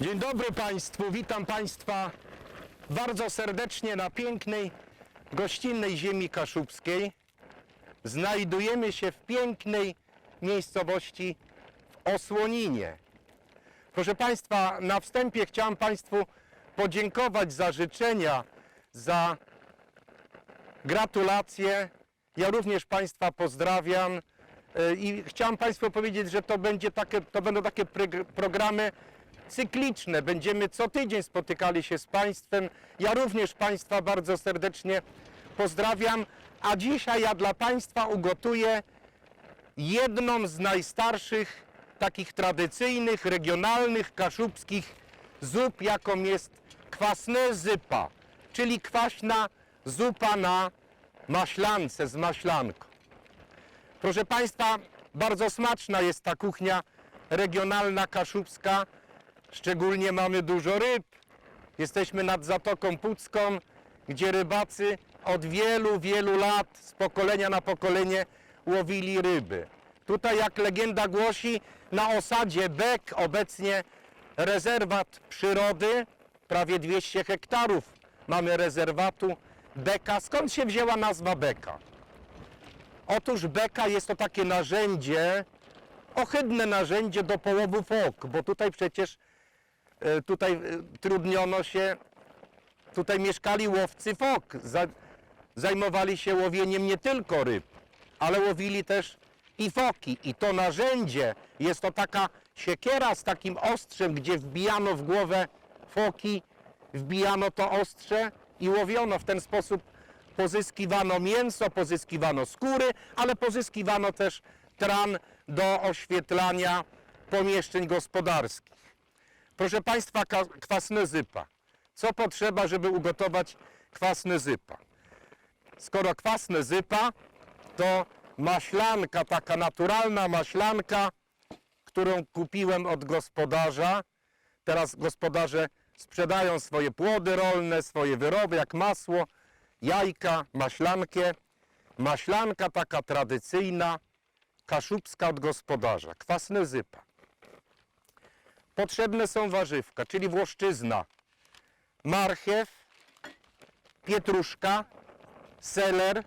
Dzień dobry Państwu, witam Państwa bardzo serdecznie na pięknej, gościnnej ziemi kaszubskiej. Znajdujemy się w pięknej miejscowości w Osłoninie. Proszę Państwa, na wstępie chciałem Państwu podziękować za życzenia, za gratulacje. Ja również Państwa pozdrawiam E, i chciałem Państwu powiedzieć, że to, będzie takie, to będą takie programy cykliczne. Będziemy co tydzień spotykali się z Państwem. Ja również Państwa bardzo serdecznie pozdrawiam, a dzisiaj ja dla Państwa ugotuję jedną z najstarszych, takich tradycyjnych, regionalnych, kaszubskich zup, jaką jest kwasne zypa, czyli kwaśna zupa na maślance z maślanką. Proszę Państwa, bardzo smaczna jest ta kuchnia regionalna kaszubska. Szczególnie mamy dużo ryb. Jesteśmy nad Zatoką Pucką, gdzie rybacy od wielu, wielu lat, z pokolenia na pokolenie łowili ryby. Tutaj, jak legenda głosi, na osadzie Bek obecnie rezerwat przyrody, prawie 200 hektarów mamy rezerwatu Beka. Skąd się wzięła nazwa Beka? Otóż beka jest to takie narzędzie, ohydne narzędzie do połowu fok, bo tutaj przecież tutaj e, trudniono się, tutaj mieszkali łowcy fok, za, zajmowali się łowieniem nie tylko ryb, ale łowili też i foki. I to narzędzie jest to taka siekiera z takim ostrzem, gdzie wbijano w głowę foki, wbijano to ostrze i łowiono w ten sposób pozyskiwano mięso, pozyskiwano skóry, ale pozyskiwano też tran do oświetlania pomieszczeń gospodarskich. Proszę Państwa, kwasne zypa. Co potrzeba, żeby ugotować kwasne zypa? Skoro kwasne zypa, to maślanka, taka naturalna maślanka, którą kupiłem od gospodarza. Teraz gospodarze sprzedają swoje płody rolne, swoje wyroby, jak masło, jajka, maślankę. Maślanka taka tradycyjna, kaszubska od gospodarza, kwasne zypa. Potrzebne są warzywka, czyli włoszczyzna, marchew, pietruszka, seler,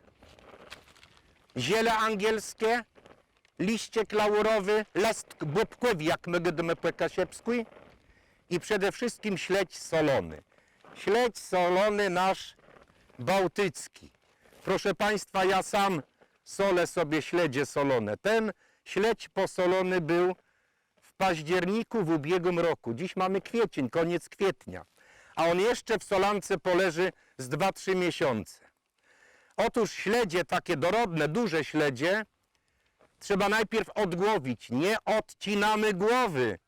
ziele angielskie, liściek laurowy, last bobkowi, jak my gadamy po kasiepsku i przede wszystkim śledź solony. Śledź solony nasz bałtycki. Proszę Państwa, ja sam solę sobie śledzie solone. Ten śledź posolony był październiku w ubiegłym roku. Dziś mamy kwiecień, koniec kwietnia. A on jeszcze w solance poleży z 2-3 miesiące. Otóż śledzie, takie dorodne, duże śledzie, trzeba najpierw odgłowić. Nie odcinamy głowy.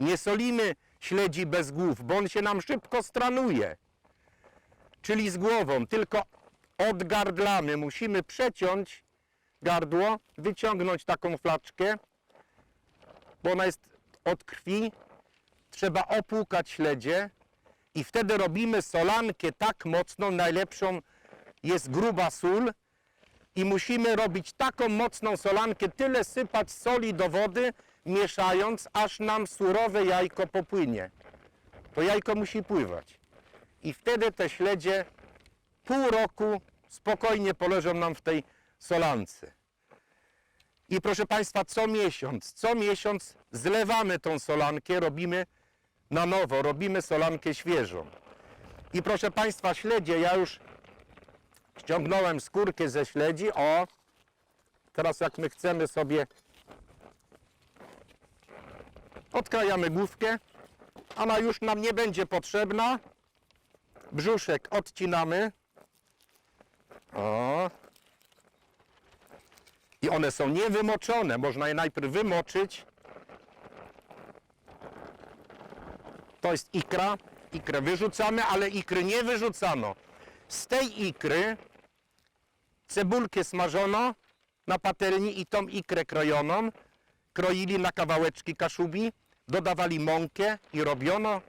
Nie solimy śledzi bez głów, bo on się nam szybko stranuje. Czyli z głową, tylko odgardlamy. Musimy przeciąć gardło, wyciągnąć taką flaczkę, bo ona jest od krwi. Trzeba opłukać śledzie i wtedy robimy solankę tak mocną, najlepszą jest gruba sól i musimy robić taką mocną solankę, tyle sypać soli do wody, mieszając, aż nam surowe jajko popłynie. To jajko musi pływać. I wtedy te śledzie pół roku spokojnie poleżą nam w tej solance. I proszę Państwa, co miesiąc, co miesiąc zlewamy tą solankę, robimy na nowo, robimy solankę świeżą. I proszę Państwa, śledzie, ja już ściągnąłem skórkę ze śledzi, o, teraz jak my chcemy sobie, odkrajamy główkę, ona już nam nie będzie potrzebna, brzuszek odcinamy, o, i one są niewymoczone. Można je najpierw wymoczyć. To jest ikra. Ikrę wyrzucamy, ale ikry nie wyrzucano. Z tej ikry cebulkę smażono na patelni i tą ikrę krojoną kroili na kawałeczki kaszubi, dodawali mąkę i robiono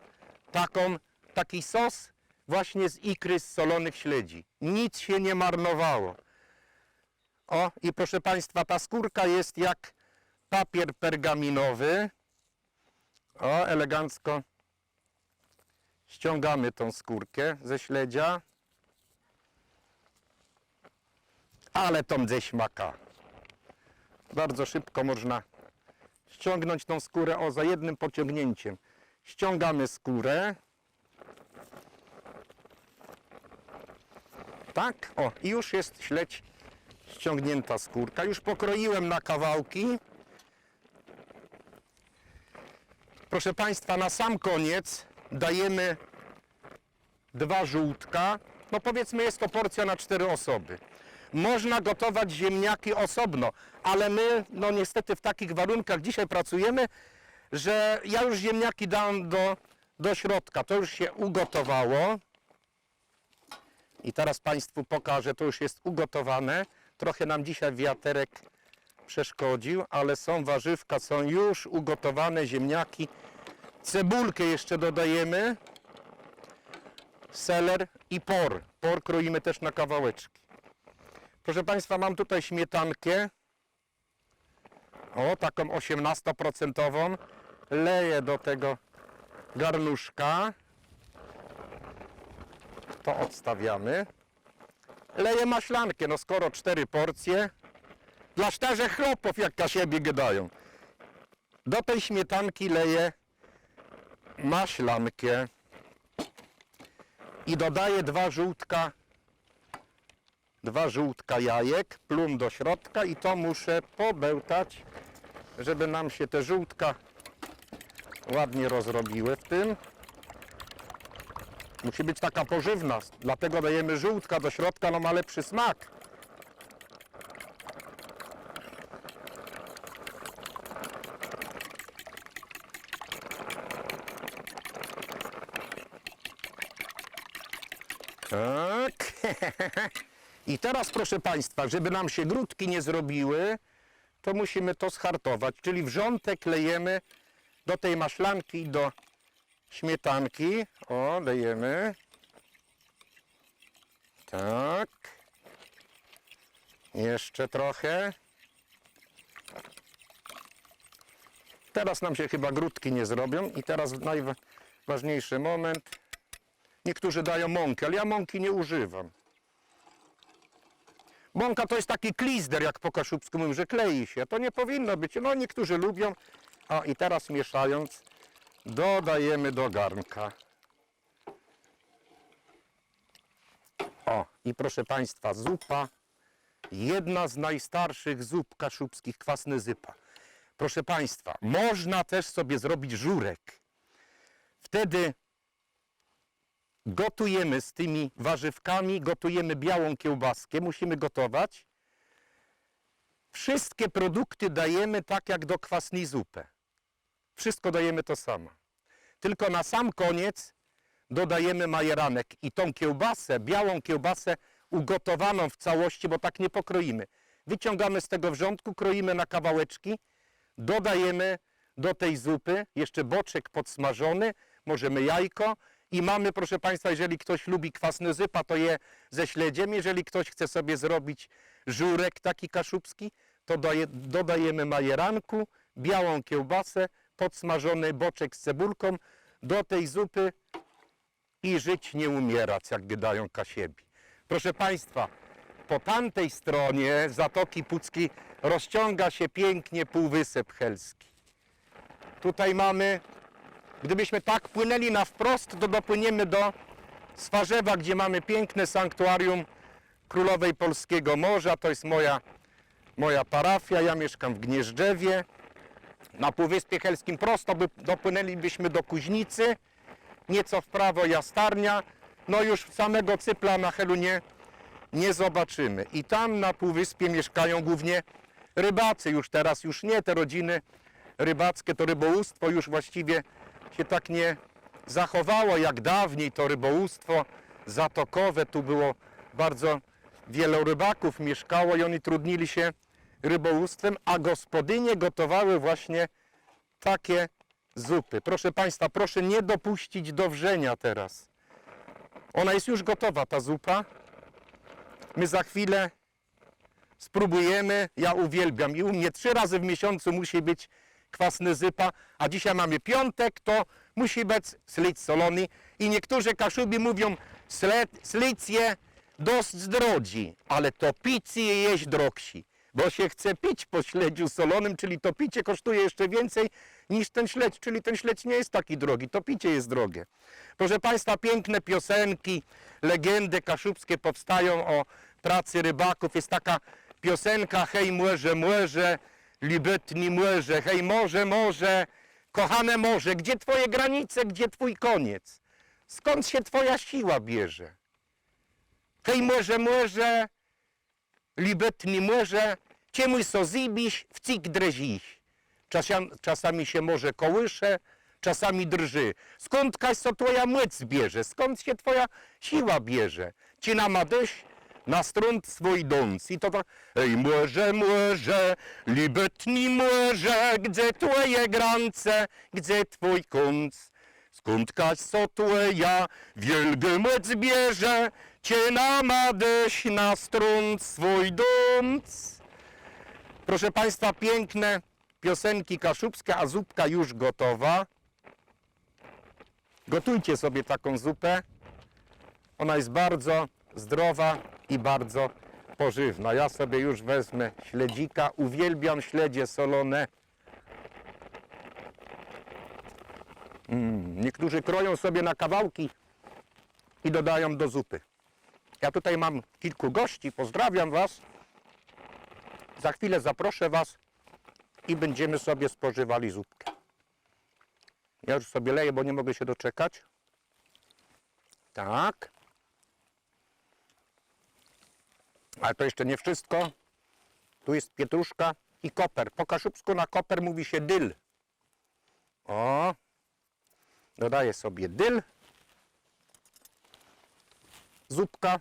taką, taki sos właśnie z ikry z solonych śledzi. Nic się nie marnowało. O, i proszę Państwa, ta skórka jest jak papier pergaminowy. O, elegancko Ściągamy tą skórkę ze śledzia. Ale tą ze śmaka. Bardzo szybko można ściągnąć tą skórę, o za jednym pociągnięciem. Ściągamy skórę. Tak, o i już jest śledź ściągnięta skórka. Już pokroiłem na kawałki. Proszę Państwa, na sam koniec dajemy dwa żółtka. No powiedzmy jest to porcja na cztery osoby. Można gotować ziemniaki osobno, ale my no niestety w takich warunkach dzisiaj pracujemy, że ja już ziemniaki dam do, do środka. To już się ugotowało. I teraz Państwu pokażę, to już jest ugotowane. Trochę nam dzisiaj wiaterek przeszkodził, ale są warzywka, są już ugotowane ziemniaki. Cebulkę jeszcze dodajemy. Seler i por. Por kroimy też na kawałeczki. Proszę Państwa, mam tutaj śmietankę. O, taką 18%. Leję do tego garnuszka. To odstawiamy. Leję maślankę, no skoro cztery porcje. Dla szczerze chłopów, jak kasiebie gadają. Do tej śmietanki leję maślankę i dodaję dwa żółtka dwa żółtka jajek, plum do środka i to muszę pobełtać, żeby nam się te żółtka ładnie rozrobiły w tym. Musi być taka pożywna, dlatego dajemy żółtka do środka, no ma lepszy smak. Tak. I teraz proszę Państwa, żeby nam się grudki nie zrobiły, to musimy to schartować, czyli wrzątek lejemy do tej maślanki, do śmietanki. O, lejemy. Tak. Jeszcze trochę. Teraz nam się chyba grudki nie zrobią i teraz najważniejszy moment. Niektórzy dają mąkę, ale ja mąki nie używam. Mąka to jest taki klizder, jak po kaszubsku mówią, że klei się. To nie powinno być. No niektórzy lubią. A i teraz mieszając, dodajemy do garnka. O, i proszę Państwa, zupa. Jedna z najstarszych zup kaszubskich, kwasny zypa. Proszę Państwa, można też sobie zrobić żurek. Wtedy gotujemy z tymi warzywkami, gotujemy białą kiełbaskę, musimy gotować. Wszystkie produkty dajemy tak jak do kwasnej zupy. Wszystko dajemy to samo. Tylko na sam koniec dodajemy majeranek i tą kiełbasę, białą kiełbasę ugotowaną w całości, bo tak nie pokroimy. Wyciągamy z tego wrzątku, kroimy na kawałeczki, dodajemy do tej zupy jeszcze boczek podsmażony, możemy jajko i mamy, proszę Państwa, jeżeli ktoś lubi kwasny zypa, to je ze śledziem. Jeżeli ktoś chce sobie zrobić żurek taki kaszubski, to dodajemy majeranku, białą kiełbasę, podsmażony boczek z cebulką do tej zupy i żyć nie umierać, jak gadają kasiebi. Proszę Państwa, po tamtej stronie Zatoki Puckiej rozciąga się pięknie Półwysep Helski. Tutaj mamy, gdybyśmy tak płynęli na wprost, to dopłyniemy do Swarzewa, gdzie mamy piękne sanktuarium Królowej Polskiego Morza. To jest moja, moja parafia, ja mieszkam w Gnieżdżewie. Na Półwyspie Helskim prosto by, dopłynęlibyśmy do Kuźnicy, nieco w prawo Jastarnia, no już samego Cypla na Helunie nie zobaczymy. I tam na Półwyspie mieszkają głównie rybacy, już teraz już nie te rodziny rybackie, to rybołówstwo już właściwie się tak nie zachowało jak dawniej, to rybołówstwo zatokowe, tu było bardzo wielu rybaków mieszkało i oni trudnili się rybołówstwem, a gospodynie gotowały właśnie takie zupy. Proszę Państwa, proszę nie dopuścić do wrzenia teraz. Ona jest już gotowa, ta zupa. My za chwilę spróbujemy. Ja uwielbiam i u mnie trzy razy w miesiącu musi być kwasny zypa, a dzisiaj mamy piątek, to musi być slic solony. I niektórzy Kaszubi mówią "Sle- slicje dość zdrodzi, ale to picie jeść drogsi. Bo się chce pić po śledziu solonym, czyli to picie kosztuje jeszcze więcej niż ten śledź, czyli ten śledź nie jest taki drogi, to picie jest drogie. Proszę Państwa, piękne piosenki, legendy kaszubskie powstają o pracy rybaków. Jest taka piosenka Hej młeże, młeże, libetni młeże, hej morze, morze, kochane morze, gdzie twoje granice, gdzie twój koniec? Skąd się twoja siła bierze? Hej młeże, młeże, libetni młeże, ciemuj so zibiś, w cik dreziś. Czasami, czasami się może kołysze, czasami drży. Skąd kaś so twoja młec bierze? Skąd się twoja siła bierze? Ci na madyś, na strunt swój dąc. I to tak, ej młeże, młeże, libetni młeże, gdzie twoje grance, gdzie twój kunc? Skąd kaś so twoja wielgy młec bierze? Cię na madyś, na strunt swój dąc. Proszę Państwa, piękne piosenki kaszubskie, a zupka już gotowa. Gotujcie sobie taką zupę. Ona jest bardzo zdrowa i bardzo pożywna. Ja sobie już wezmę śledzika. Uwielbiam śledzie solone. Mm, niektórzy kroją sobie na kawałki i dodają do zupy. Ja tutaj mam kilku gości. Pozdrawiam Was. Za chwilę zaproszę Was i będziemy sobie spożywali zupkę. Ja już sobie leję, bo nie mogę się doczekać. Tak. Ale to jeszcze nie wszystko. Tu jest pietruszka i koper. Po kaszubsku na koper mówi się dyl. O. Dodaję sobie dyl. Zupka.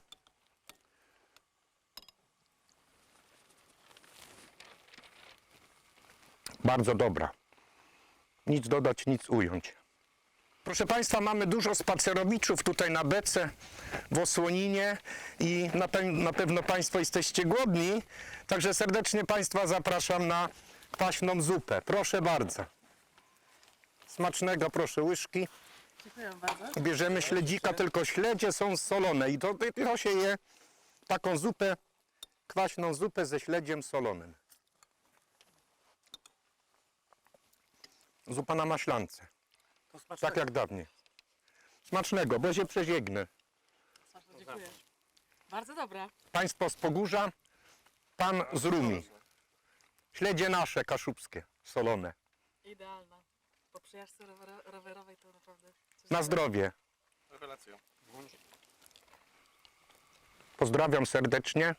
Bardzo dobra. Nic dodać, nic ująć. Proszę Państwa, mamy dużo spacerowiczów tutaj na Bece w Osłoninie i na, pe na pewno Państwo jesteście głodni, także serdecznie Państwa zapraszam na kwaśną zupę. Proszę bardzo. Smacznego, proszę łyżki. Dziękuję bardzo. Bierzemy śledzika, tylko śledzie są solone i to, to się je taką zupę, kwaśną zupę ze śledziem solonym. Zupa na maślance, To smacznego. tak jak dawniej. Smacznego, bo się przeziegnę. Smaczne, dziękuję. Bardzo dobra. Państwo z Pogórza, pan z Rumi. Śledzie nasze, kaszubskie, solone. Idealna. Po przejażdżce rower- rowerowej to naprawdę coś Na zdrowie. Rewelacja. Pozdrawiam serdecznie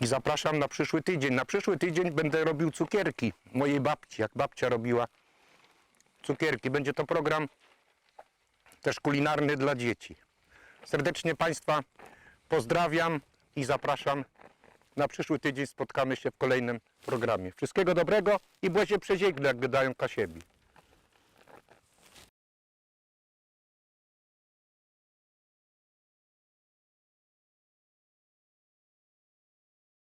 i zapraszam na przyszły tydzień. Na przyszły tydzień będę robił cukierki mojej babci, jak babcia robiła cukierki. Będzie to program też kulinarny dla dzieci. Serdecznie Państwa pozdrawiam i zapraszam. Na przyszły tydzień spotkamy się w kolejnym programie. Wszystkiego dobrego i błezie przezięgle, jak gadają Kasiebi.